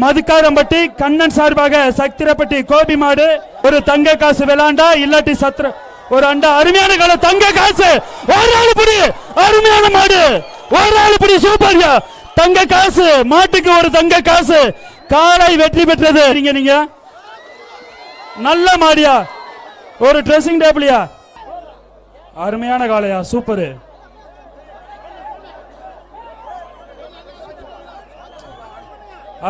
மதுக்காரம்பட்டி கண்ணன் சார்பாக சத்திரப்பட்டி கோபி மாடு ஒரு தங்க காசு விளாண்டா இல்லாட்டி சத்திர ஒரு அண்டா அருமையான கால தங்க காசு. ஒரு ஆளு புடி அருமையான மாடு. ஒரு ஆளு புடி சூப்பர்யா தங்க காசு மாட்டுக்கு ஒரு தங்க காசு. காலை வெற்றி பெற்றது. நீங்க நீங்க. நல்ல மாடியா. ஒரு ட்ரெஸ்ஸிங் டேபிளியா அருமையான காளையா சூப்பரு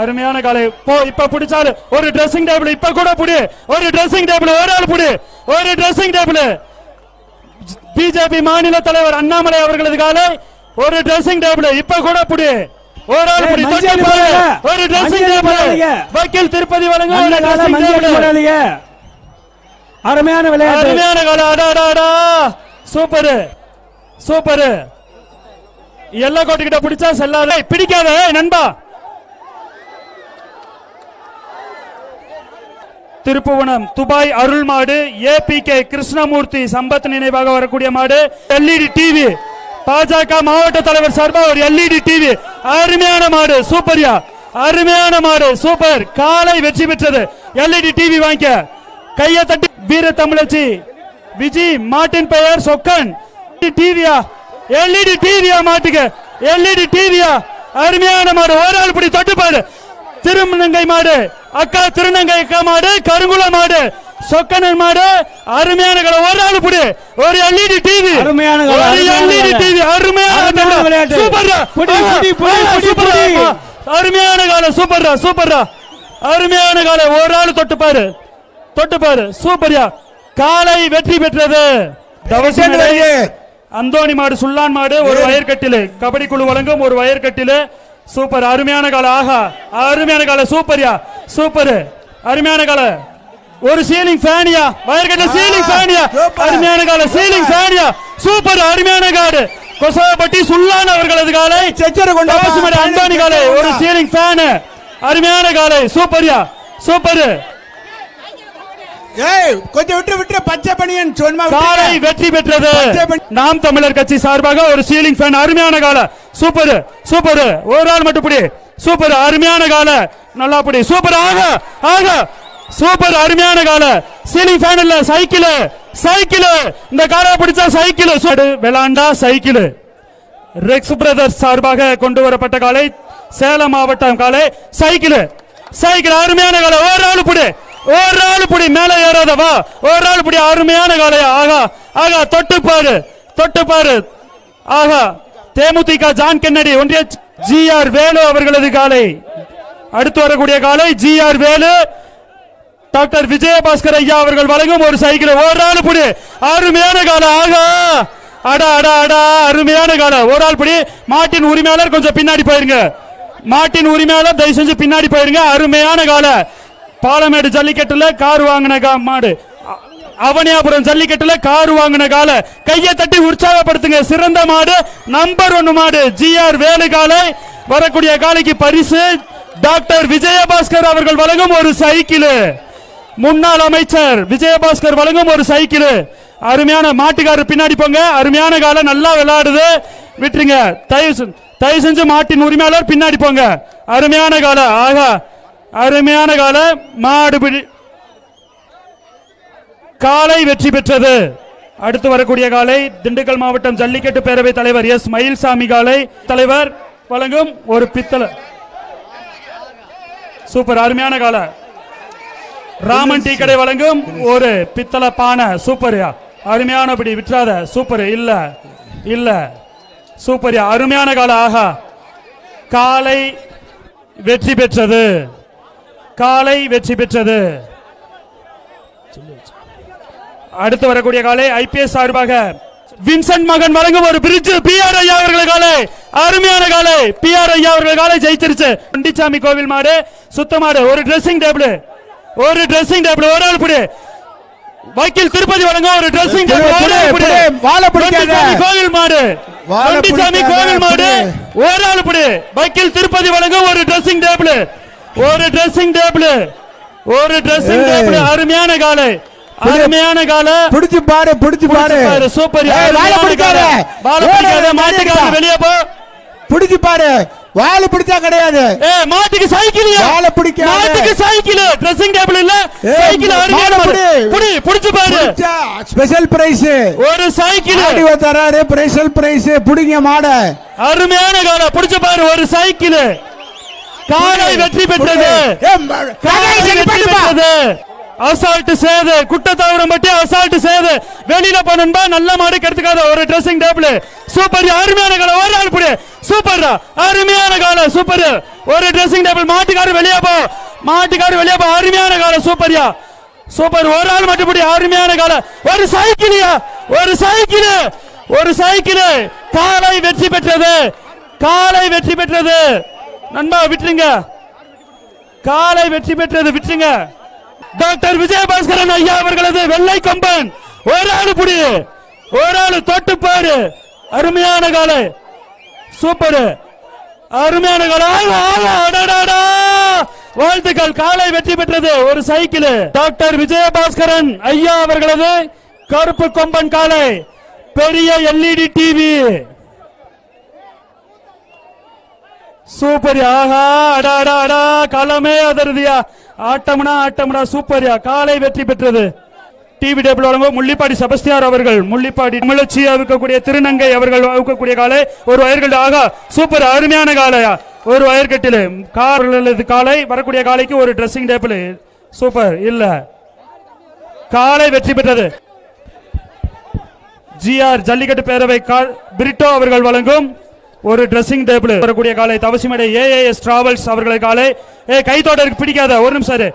அருமையான காலை போ இப்ப பிடிச்சாரு. ஒரு ட்ரெஸ்ஸிங் டேபிள் இப்ப கூட புடி. ஒரு ட்ரெஸ்ஸிங் டேபிள் ஒரு ஆள் புடி. ஒரு ட்ரெஸ்ஸிங் டேபிள் பிஜேபி மாநில தலைவர் அண்ணாமலை அவர்களது காலை. ஒரு ட்ரெஸ்ஸிங் டேபிள் இப்ப கூட புடி. ஒரு ஆள் புடி. ஒரு ட்ரெஸ்ஸிங் டேபிள். வக்கீல் திருப்பதி வழங்க ஒரு ட்ரெஸ்ஸிங் டேபிள் அருமையான விளையாட்டு. அருமையான கால அடாடாடா சூப்பர். சூப்பர். எல்லா கோட்டுக்கிட்ட பிடிச்சா செல்லாத. பிடிக்காத. நண்பா. திருப்புவனம் துபாய் அருள் மாடு ஏபிகே கிருஷ்ணமூர்த்தி சம்பத் நினைவாக வரக்கூடிய மாடு எல்இடி டிவி பாஜக மாவட்ட தலைவர் சார்பா ஒரு எல்இடி டிவி அருமையான மாடு சூப்பர்யா. அருமையான மாடு சூப்பர். காலை வெற்றி பெற்றது. எல்இடி டிவி வாங்கிக்க கையை தட்டி வீர தமிழச்சி விஜி மாட்டின் பெயர் சொக்கன். டிவியா எல்இடி டிவியா மாட்டுக்கு? எல்இடி டிவியா அருமையான மாடு. ஒரு ஆள் இப்படி தொட்டு மாடு. அக்கா திருநங்கை மாடு கருங்குள மாடு சொக்கனன் மாடு அருமையான கலை ஒரு ஆள் புடி ஒரு எல்இடி டிவி அருமையான கலை, ஒரு எல்இடி. டிவி அருமையான. விளையாட்டு. சூப்பர்ரா புடி, புடி, சூப்பர்ரா. அருமையான காலை சூப்பர்ரா சூப்பர்ரா அருமையான காலை ஒரு ஆள் தொட்டு பாரு. தொட்டு பாரு. சூப்பர்யா காலை வெற்றி பெற்றது. தவசி மேடை. அந்தோணி மாடு சுல்லான் மாடு ஒரு வயற்கட்டிலு. கபடி குழு வழங்கும் ஒரு வயற்கட்டிலு. சூப்பர். அருமையான கால ஆஹா. அருமையான கால சூப்பர்யா சூப்பர். அருமையான கால. ஒரு சீலிங் ஃபேனியா வயற்கட்டில சீலிங் ஃபேனியா. அருமையான கால. சீலிங் ஃபேனியா சூப்பர். அருமையான காடு. கொசவப்பட்டி சுல்லான் அவர்களது காலை. செச்சரை கொண்டு அந்தோணி காலை. ஒரு சீலிங் ஃபேன் அருமையான காலை. சூப்பர்யா சூப்பர். ஏய் கொஞ்சம் விட்டு விட்டு பச்சை பணியன் சொன்மா காலை வெற்றி பெற்றது. நாம் தமிழர் கட்சி சார்பாக ஒரு சீலிங் ஃபேன் அருமையான கால. சூப்பர். சூப்பர். ஒரு ஆள் மட்டும் சூப்பர். அருமையான கால. நல்லா புடி சூப்பர். ஆக ஆக. சூப்பர். அருமையான கால. சீலிங் ஃபேன் இல்ல சைக்கிள். சைக்கிள். இந்த காலை பிடிச்சா சைக்கிள். விளாண்டா சைக்கிள். ரெக்ஸ் பிரதர்ஸ் சார்பாக கொண்டு வரப்பட்ட காலை. சேலம் மாவட்டம் காலை. சைக்கிள். சைக்கிள். அருமையான காலை. ஒரு ஆள் புடி. ஒரு ஆள் புடி. மேல ஏறாத வா. ஒரு ஆள் புடி. அருமையான காலையா ஆகா ஆகா. தொட்டு பாரு. தொட்டு பாரு. ஆகா. DMDK John Kennedy. ஒன்றிய ஜி ஆர் வேலு அவர்களது காலை. அடுத்து வரக்கூடிய காலை G R Velu. Doctor Vijayabaskar ஐயா அவர்கள் வழங்கும் ஒரு சைக்கிள். ஒரு ஆள் புடி. அருமையான கால. ஆகா அடா அடா அடா. அருமையான கால. ஒரு ஆள் புடி. மாட்டின் உரிமையாளர் கொஞ்சம் பின்னாடி போயிருங்க. மாட்டின் உரிமையாளர் தயவு செஞ்சு பின்னாடி போயிருங்க. அருமையான கால. பாலமேடு ஜல்லிக்கட்டுல கார் வாங்கின கா- மாடு. அவனியாபுரம் ஜல்லிக்கட்டுல கார் வாங்கின கால. கையை தட்டி உற்சாகப்படுத்துங்க. சிறந்த மாடு. நம்பர் ஒன்னு மாடு. ஜிஆர் வேலு காலை. வரக்கூடிய காலைக்கு பரிசு. டாக்டர் விஜயபாஸ்கர் அவர்கள் வழங்கும் ஒரு சைக்கிள். முன்னாள் அமைச்சர் விஜயபாஸ்கர் வழங்கும் ஒரு சைக்கிள். அருமையான மாட்டுக்காரர் பின்னாடி போங்க. அருமையான காலம் நல்லா விளையாடுது. விட்டுருங்க. தயவு செஞ்சு- தயவு செஞ்சு மாட்டின் உரிமையாளர் பின்னாடி போங்க. அருமையான காலம் ஆகா அருமையான கால. மாடு பிடி காலை வெற்றி பெற்றது. அடுத்து வரக்கூடிய காலை திண்டுக்கல் மாவட்டம் ஜல்லிக்கட்டு பேரவை தலைவர் எஸ். மயில்சாமி காலை. தலைவர் வழங்கும் ஒரு பித்தளை. சூப்பர் அருமையான காலை. ராமன் டீ கடை வழங்கும் ஒரு பித்தளை பானை சூப்பர்யா அருமையானபடி விற்றாத சூப்பர் இல்ல இல்ல. சூப்பர்யா அருமையான கால ஆகா காலை வெற்றி பெற்றது. காலை வெற்றி பெற்றது. அடுத்து வரக்கூடிய காலை ஐபிஎஸ் சார்பாக வின்சென்ட் மகன் வழங்கும் ஒரு பிரிட்ஜ் பி ஆர் ஐயா அவர்கள் காலை. அருமையான காலை. பி ஆர் ஐயா அவர்கள் காலை ஜெயிச்சிருச்சு. குண்டிச்சாமி கோவில் மாடு சுத்த மாடு ஒரு ட்ரெஸ்ஸிங் டேபிள் ஒரு ட்ரெஸ்ஸிங் டேபிள் ஒரு ஆள் புடி. வக்கீல் திருப்பதி வழங்க ஒரு ட்ரெஸ்ஸிங் டேபிள் ஒரு ஆள் புடி. வாழை பிடிக்காத. கோவில் மாடு. குண்டிச்சாமி கோவில் மாடு. ஒரு ஆள் புடி. வக்கீல் திருப்பதி வழங்க ஒரு ட்ரெஸ்ஸிங் டேபிள் ஒரு ட்ரெஸ்ஸிங் டேபிள் ஒரு ட்ரெஸ்ஸிங். டேபிள் அருமையான காலை. அருமையான காலை. பிடிச்சு பாரு பிடிச்சு பாரு. பாரு சூப்பர். வாழை பிடிக்காத. வாழை. வெளியே போ. பிடிச்சு பாரு. வாழை பிடிச்சா கிடையாது. ஏ மாட்டுக்கு சைக்கிளியா வாழை பிடிக்காத. மாட்டுக்கு சைக்கிள். ட்ரெஸ்ஸிங் டேபிள் இல்ல. சைக்கிள் அருமையான. பிடி. புடி புடிச்சு பாரு. ஸ்பெஷல் பிரைஸ் ஒரு சைக்கிள். ஆடி தராரு ஸ்பெஷல் பிரைஸ் புடிங்க மாட. அருமையான காலை புடிச்சு பாரு ஒரு சைக்கிள். காலை வெற்றி பெற்றது. அசால்ட் சேது. குட்டத்தாவரம் பட்டி அசால்ட் சேது. வெளியில போனன்பா நல்ல மாடு கெடுத்துக்காத ஒரு ட்ரெஸ்ஸிங் டேபிள் சூப்பர் அருமையான காலை ஒரு ஆள் புடி. சூப்பர் அருமையான காலை சூப்பர் ஒரு ட்ரெஸ்ஸிங் டேபிள் மாட்டுக்காரு வெளியே போ. மாட்டுக்காரு வெளியே போ. அருமையான காலை சூப்பர்யா சூப்பர் ஒரு ஆள் மட்டும்படி அருமையான காலை. ஒரு சைக்கிளியா ஒரு சைக்கிள் ஒரு சைக்கிள் காலை வெற்றி பெற்றது. காலை வெற்றி பெற்றது. நண்பா விட்டுருங்க. காலை வெற்றி பெற்றது விட்டுருங்க. டாக்டர் விஜயபாஸ்கரன் ஐயா அவர்களது வெள்ளை கம்பன். ஒரு ஆளு புடி. ஒரு ஆளு தொட்டு பாரு அருமையான காலை. சூப்பர். அருமையான வாழ்த்துக்கள். காலை வெற்றி பெற்றது ஒரு சைக்கிள். டாக்டர் விஜயபாஸ்கரன் ஐயா அவர்களது கருப்பு கொம்பன் காலை. பெரிய எல்இடி டிவி சூப்பர்யா ஆஹா அடா அடா அடா. களமே அதருதியா. ஆட்டம்னா ஆட்டம்னா. சூப்பர்யா காலை வெற்றி பெற்றது. டிவி டேபிள் வழங்கும் முள்ளிப்பாடி செபஸ்தியார் அவர்கள் முள்ளிப்பாடி தமிழச்சி அவுக்கக்கூடிய திருநங்கை அவர்கள் அவுக்கக்கூடிய காலை ஒரு வயர்கள் ஆகா சூப்பர் அருமையான காலையா? ஒரு வயர்கட்டில் கார் காலை வரக்கூடிய காலைக்கு ஒரு ட்ரெஸ்ஸிங் டேபிள் சூப்பர் இல்ல. காலை வெற்றி பெற்றது. ஜிஆர் ஜல்லிக்கட்டு பேரவை பிரிட்டோ அவர்கள் வழங்கும் ஒரு ட்ரெஸ்ஸிங் டேபிள் வரக்கூடிய காலை தவசிமடை ஏஏஎஸ் டிராவல்ஸ் அவர்களை காலை. ஏ கைத்தோட்டருக்கு பிடிக்காத ஒரு நிமிஷம்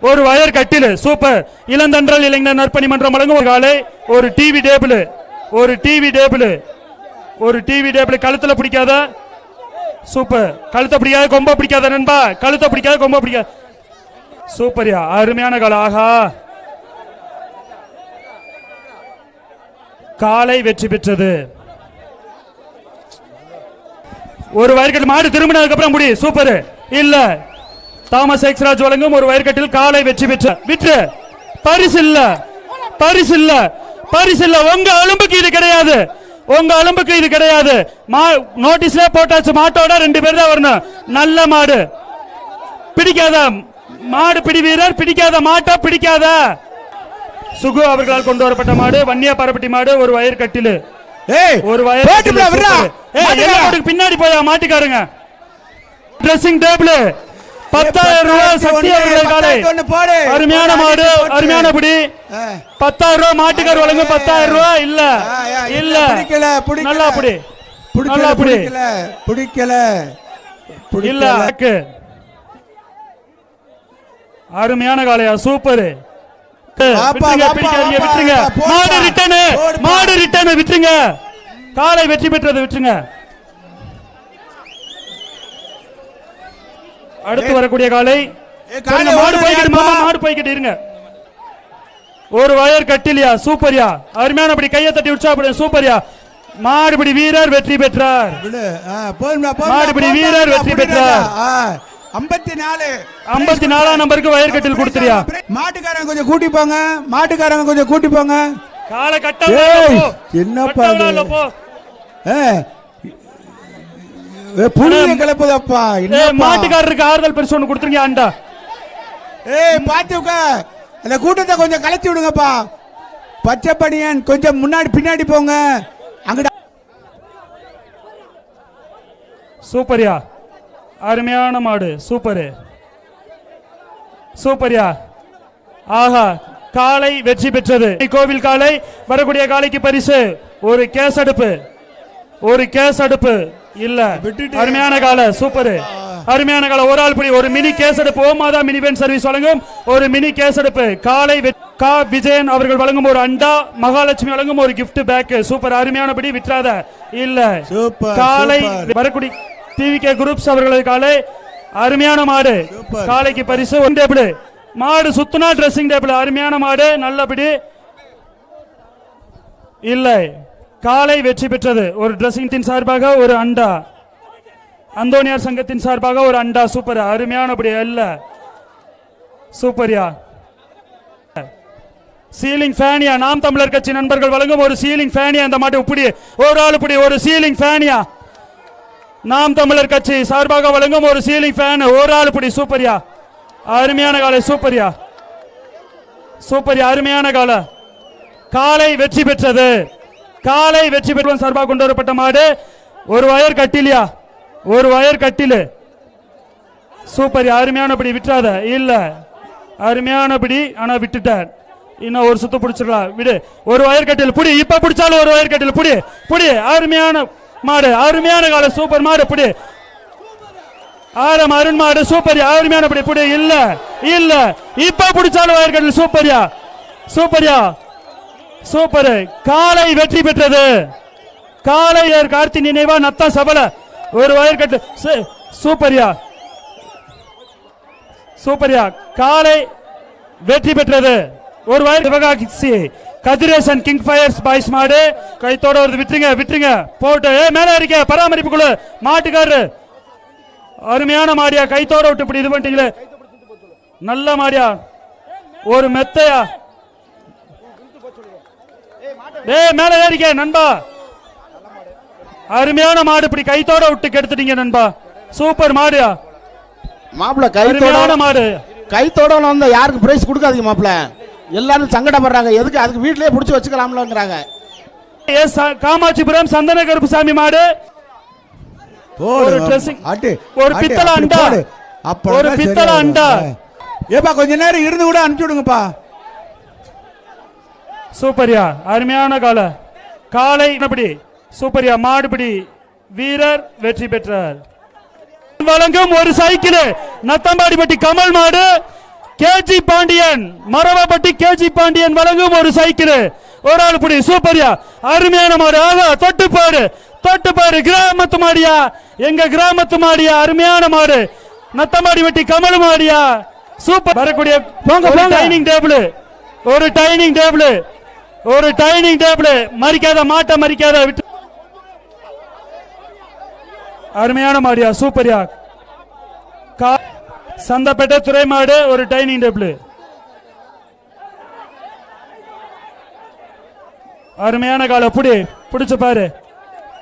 ஒரு வயர் கட்டில் சூப்பர். இளந்தன்றல் இளைஞர் நற்பணி மன்றம் வழங்கும் ஒரு காலை ஒரு டிவி டேபிள் ஒரு டிவி டேபிள் ஒரு டிவி டேபிள். கழுத்துல பிடிக்காத சூப்பர். கழுத்தை பிடிக்காத கொம்ப பிடிக்காத நண்பா. கழுத்தை பிடிக்காத கொம்ப பிடிக்காத. சூப்பர்யா அருமையான கால. ஆஹா. காலை வெற்றி பெற்றது. ஒரு வயர்கட்டு மாடு திரும்பினதுக்கு அப்புறம் முடி சூப்பர். இல்லை தாமஸ் எக்ஸ்ராஜ் வழங்கும் ஒரு வயற்கட்டில் காலை வெற்றி பெற்ற விற்று. பரிசு இல்ல பரிசு இல்ல பரிசு இல்ல உங்க அலும்புக்கு இது கிடையாது. உங்க அலும்புக்கு இது கிடையாது. நோட்டீஸ்ல போட்டாச்சு. மாட்டோட ரெண்டு பேர் தான் வரணும். நல்ல மாடு. பிடிக்காத மாடு பிடி வீரர் பிடிக்காத மாட்டை பிடிக்காத. சுகு அவர்களால் கொண்டு வரப்பட்ட மாடு வன்னியா பரப்பட்டி மாடு ஒரு வயர் கட்டிலு ஏய் ஒரு வயர் பின்னாடி போயா மாட்டுக்காருங்க. ட்ரெஸ்ஸிங் டேபிள் பத்தாயிரம் ரூபாய் சக்தி அவர்கள் காலை ஒண்ணு போடு. அருமையான மாடு அருமையான பிடி. பத்தாயிரம் ரூபாய் மாட்டுக்கார் வழங்கும் பத்தாயிரம் ரூபாய் இல்ல. இல்ல பிடிக்கல, பிடிக்கல. நல்லா பிடி. பிடிக்கல நல்லா பிடி. பிடிக்கல இல்ல. அருமையான காளையா சூப்பர். மாடு ரிட்டனு போடுப்பா. மாடு ரிட்டனு விட்டுருங்க. காலை வெற்றி பெற்றது விட்டுருங்க. அடுத்து வரக்கூடிய காலை மாடு போய்கிட்டு? மாமா மாடு போய்கிட்டு இருங்க. ஒரு வயர் கட்டிலியா? சூப்பர்யா அருமையான அப்படி கையை தட்டி உற்சாகப்படு சூப்பர்யா மாடுபிடி வீரர் வெற்றி பெற்றார். மாடுபிடி வீரர் வெற்றி. பெற்றார். ஆ, 54 ஐம்பத்தி நாலாம் நம்பருக்கு வயர் கட்டில் கொடுத்துறியா? மாட்டுக்காரங்க கொஞ்சம் கூட்டி போங்க மாட்டுக்காரங்க கொஞ்சம் கூட்டி போங்க காலை கட்ட ஏய், என்னப்பா புளிய என்னப்பா மாட்டுக்காரருக்கு ஆறுதல் பரிசு ஒண்ணு கொடுத்துருங்க ஆண்டா. ஏய் பாத்துக்க அந்த கூட்டத்தை கொஞ்சம் கலைச்சி விடுங்கப்பா. பச்சை பனியன் கொஞ்சம் முன்னாடி பின்னாடி போங்க. அங்கிட்ட சூப்பர்யா. அருமையான மாடு சூப்பரு. சூப்பர்யா. ஆஹா காலை வெற்றி பெற்றது. கோவில் காலை வரக்கூடிய காலைக்கு பரிசு. ஒரு கேஸ் அடுப்பு. ஒரு கேஸ் அடுப்பு. இல்ல. அருமையான காலை சூப்பர். அருமையான காலை. ஒரு ஆள் புடி ஒரு மினி கேஸ் அடுப்பு ஓமாதா மினி வேன் சர்வீஸ் வழங்கும். ஒரு மினி கேஸ் அடுப்பு காலை கா விஜயன் அவர்கள் வழங்கும் ஒரு அண்டா மகாலட்சுமி வழங்கும் ஒரு gift பேக் சூப்பர். அருமையானபடி விற்றாத இல்ல. காலை சூப்பர். வரக்கூடிய டிவிகே குரூப்ஸ் அவர்களது காலை. அருமையான மாடு. காலைக்கு பரிசு. ஒன் டேபிள் மாடு சுத்துனா ட்ரெஸ்ஸிங் டேபிள் அருமையான மாடு. நல்லபடி இல்லை. காலை வெற்றி பெற்றது. ஒரு ட்ரெஸ்ஸிங் சார்பாக ஒரு அண்டா. அந்தோனியார் சங்கத்தின் சார்பாக ஒரு அண்டா. சூப்பர். அருமையானபடி அல்ல. சூப்பர்யா சீலிங் ஃபேனியா நாம் தமிழர் கட்சி நண்பர்கள் வழங்கும் ஒரு சீலிங் ஃபேனியா அந்த மாட்டு இப்படி ஒரு ஆள் புடி ஒரு சீலிங் ஃபேனியா நாம் தமிழர் கட்சி சார்பாக வழங்கும் ஒரு சீலிங் ஃபேன் ஒரு ஆள் இப்படி சூப்பரியா அருமையான காலை சூப்பரியா சூப்பரியா அருமையான காலை. காலை வெற்றி பெற்றது. காலை வெற்றி பெற்றவன் சார்பாக கொண்டு வரப்பட்ட மாடு. ஒரு வயர் கட்டிலையா? ஒரு வயர் கட்டிலு. சூப்பர் அருமையானபடி விட்டுறாத. இல்ல. அருமையானபடி ஆனா விட்டுட்டார். இன்னும் ஒரு சுத்து பிடிச்சிடலாம். விடு. ஒரு வயர் கட்டில். புடி. இப்ப பிடிச்சாலும் ஒரு வயர் கட்டில். புடி. புடி. அருமையான மாடு. அருமையான கால. சூப்பர் மாடு. புடி. ஆரம் அருண் மாடு. சூப்பரியா அருமையானபடி. புடி. இல்ல. இல்ல. இப்ப பிடிச்சாலும் வயர் கட்டில். சூப்பரியா சூப்பரியா சூப்பர். காலை வெற்றி பெற்றது. காலை கார்த்தி நினைவா நத்தா சபல. ஒரு வயர் கட்டு. சு- சூப்பர்யா. சூப்பர்யா. காலை வெற்றி பெற்றது. ஒரு wire Sivakasi Kathiresan king fires boys மாடு. கைத்தோட ஒரு விட்டுருங்க விட்டுருங்க. போட்டு. ஏ மேல இருக்க பராமரிப்பு குழு. மாட்டுக்காரரு. அருமையான மாடியா. கைத்தோட விட்டு இப்படி இது பண்ணிட்டீங்களே. நல்ல மாடியா. ஒரு மெத்தையா. ஏய் மேல ஏறிக்க நண்பா. அருமையான மாடு இப்படி கைத்தோட விட்டு கெடுத்துட்டீங்க நண்பா. சூப்பர் மாடுயா மாப்பிள்ள கைத்தோட மாடு. கைத்தோட வந்தா யாருக்கு பிரைஸ் கொடுக்காதீங்க மாப்பிள்ள எல்லாரும் சங்கடப்படுறாங்க. எதுக்கு அதுக்கு வீட்லயே புடிச்சு வச்சுக்கலாம்லங்கிறாங்க. ச- காமாட்சிபுரம் சந்தன கருப்புசாமி மாடு. ஒரு ஆட்டு ஒரு பித்தளை அண்டா. ஒரு பித்தளை. அண்டா. ஏப்பா கொஞ்ச நேரம் இருந்து கூட அனுப்பிச்சு விடுங்கப்பா. சூப்பர்யா அருமையான கால. காலை என்னபடி சூப்பர்யா மாடுபிடி வீரர் வெற்றி பெற்றார். வழங்கும் ஒரு சைக்கிள். நத்தம்பாடிப்பட்டி கமல் மாடு. கேஜி பாண்டியன் மரவப்பட்டி கேஜி பாண்டியன் வழங்கும் ஒரு சைக்கிள். ஒரு ஆள் புடி சூப்பர்யா அருமையான மாடு. ஆகா தொட்டு பாரு தொட்டு பாரு கிராமத்து மாடியா? எங்க கிராமத்து மாடியா? அருமையான மாடு. நத்தம்பாடி வெட்டி கமல் மாடியா? சூப்பர். வரக்கூடிய. Dining table. ஒரு டைனிங் டேபிள். ஒரு டைனிங் டேபிள் மறிக்காத மாட்டை மறிக்காத விட்டு. அருமையான மாடியா சூப்பர்யா கா- சந்தப்பேட்டை துறை மாடு ஒரு டைனிங் டேபிள். அருமையான காலை புடி பிடிச்சு பாரு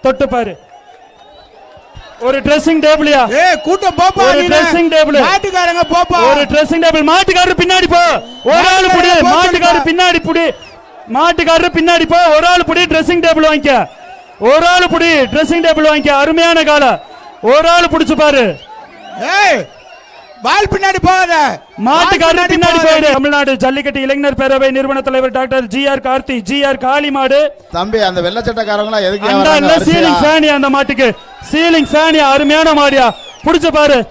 தொட்டு பாரு. ஒரு ட்ரெஸ்ஸிங் டேபிள்யா ஏ கூட்டம் போப்பா ஒரு dressing table. மாட்டுக்காரங்க போப்பா. ஒரு ட்ரெஸ்ஸிங் டேபிள் மாட்டுக்காரர் பின்னாடி போ. ஒரு ஆள் புடி மாட்டுக்காரர். பின்னாடி புடி. மாட்டுக்காரர் பின்னாடி போ ஒரு ஆள் புடி ட்ரெஸ்ஸிங் டேபிள் வாங்கிக்க. ஒரு ஆள் புடி ட்ரெஸ்ஸிங் டேபிள் வாங்கிக்க. அருமையான கால ஒரு ஆள் புடிச்சு பாரு. ஏய் பால் பின்னாடி போகாத. மாட்டுக்காரர் பின்னாடி. போயிடு. தமிழ்நாடு ஜல்லிக்கட்டு இளைஞர் பேரவை நிறுவன தலைவர் doctor G R Karthi G R காளிமாடு. தம்பி அந்த வெள்ளச்சட்டக்காரங்களா எதுக்கு அந்த இல்ல? சீலிங் ஃபேனியா அந்த மாட்டுக்கு? சீலிங் ஃபேனியா அருமையான மாடியா. புடிச்சு பாரு.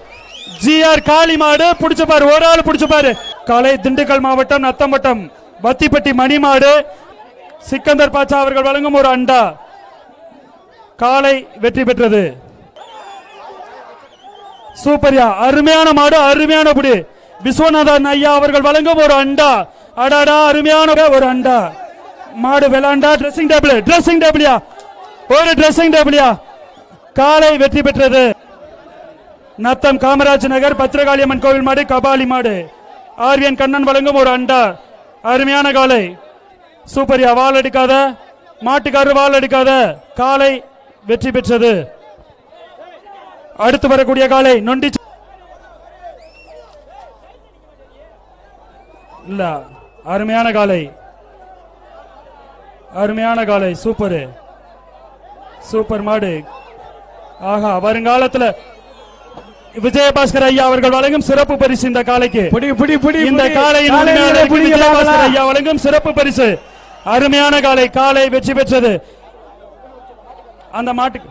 ஜிஆர் காளி மாடு புடிச்சு பாரு. ஒரு ஆள் புடிச்சு பாரு. காலை திண்டுக்கல் மாவட்டம் நத்தம்பட்டம். பத்திப்பட்டி மணி மாடு சிக்கந்தர் பாச்சா அவர்கள் வழங்கும் ஒரு அண்டா. காலை வெற்றி பெற்றது. சூப்பர்யா அருமையான மாடு அருமையான புடி. விஸ்வநாதன் ஐயா அவர்கள் வழங்கும் ஒரு அண்டா. அடாடா அருமையான ஒரு அண்டா. மாடு விளாண்டா ட்ரெஸ்ஸிங் டேபிள் ட்ரெஸ்ஸிங் டேபிளியா ஒரு ட்ரெஸ்ஸிங் டேபிளியா காலை வெற்றி பெற்றது. நத்தம் காமராஜ் நகர் பத்திரகாளியம்மன் கோவில் மாடு கபாலி மாடு. ஆர்வியன் கண்ணன் வழங்கும் ஒரு அண்டா. அருமையான காலை. சூப்பர்யா வால் அடிக்காத மாட்டுக்காரர் வால் அடிக்காத காலை வெற்றி பெற்றது. அடுத்து வரக்கூடிய காலை நொண்டி இல்ல அருமையான காலை. அருமையான காலை சூப்பர். சூப்பர் மாடு. ஆஹா வருங்காலத்துல விஜயபாஸ்கர் ஐயா அவர்கள் வழங்கும் சிறப்பு பரிசு இந்த காலைக்கு. இந்த. காலையின் விஜயபாஸ்கர். ஐயா வழங்கும் சிறப்பு பரிசு. அருமையான காலை காலை வெற்றி பெற்றது. அந்த மாட்டுக்கு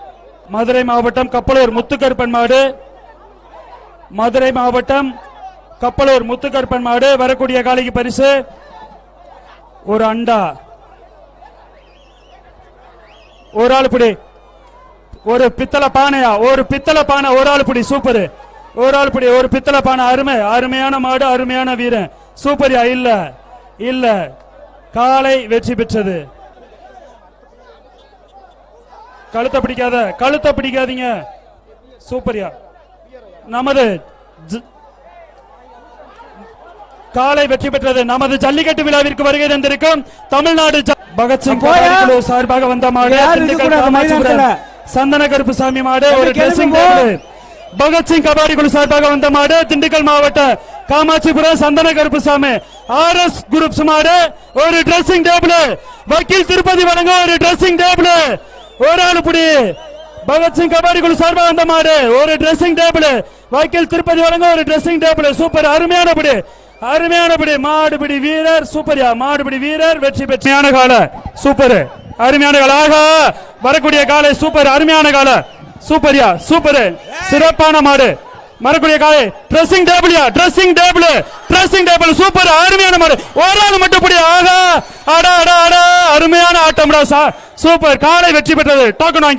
மதுரை மாவட்டம் கப்பலூர் முத்துக்கருப்பன் மாடு. மதுரை மாவட்டம் கப்பலூர் முத்துக்கருப்பன் மாடு வரக்கூடிய காலைக்கு பரிசு. ஒரு அண்டா. ஒரு ஆள் புடி. ஒரு பித்தளை பானையா? ஒரு பித்தளை பானை ஒரு ஆள் புடி சூப்பர். ஒரு ஆள் புடி ஒரு பித்தளை பானை அருமை. அருமையான மாடு அருமையான வீரன். சூப்பர்யா? இல்ல. இல்ல. காலை வெற்றி பெற்றது. கழுத்தை பிடிக்காத கழுத்தை பிடிக்காதீங்க. சூப்பர்யா? நமது காலை வெற்றி பெற்றது. நமது ஜல்லிக்கட்டு விழாவிற்கு வருகை தந்திருக்கும் தமிழ்நாடு பகத்சிங் சார்பாக வந்த சந்தன கருப்பு சாமி மாடு ஒரு ட்ரெஸ்ஸிங் பகத்சிங் கபாடி குழு சார்பாக வந்த மாடு திண்டுக்கல் மாவட்ட காமாட்சிபுரம் சந்தன கருப்பு சாமி. ஆர் எஸ் குரூப்ஸ் மாடு ஒரு ட்ரெஸ்ஸிங் டேபிள் வக்கீல் திருப்பதி வழங்க ஒரு ட்ரெஸ்ஸிங் டேபிள் ஒரு ஆளு புடி பகத்சிங் கபாடி குழு சார்பாக வந்த மாடு ஒரு ட்ரெஸ்ஸிங் டேபிள் வக்கீல் திருப்பதி வழங்க ஒரு ட்ரெஸ்ஸிங் டேபிள் சூப்பர் அருமையான படி அருமையான படி மாடுபிடி வீரர் சூப்பர்யா மாடுபிடி வீரர் வெற்றி பெற்றியான கால சூப்பர். அருமையான கால. ஆகா வரக்கூடிய காலை சூப்பர் அருமையான கால. சூப்பர்யா சூப்பர். சிறப்பான மாடு. மறக்கூடிய காலை dressing டேபிள்யா dressing table dressing table super அருமையான மாடு. ஒரு ஆள் மட்டும் புடி ஆகா அடா அடா அடா. அருமையான ஆட்டம்டா சார் சூப்பர் காலை வெற்றி பெற்றது. டோக்கன் வாங்கி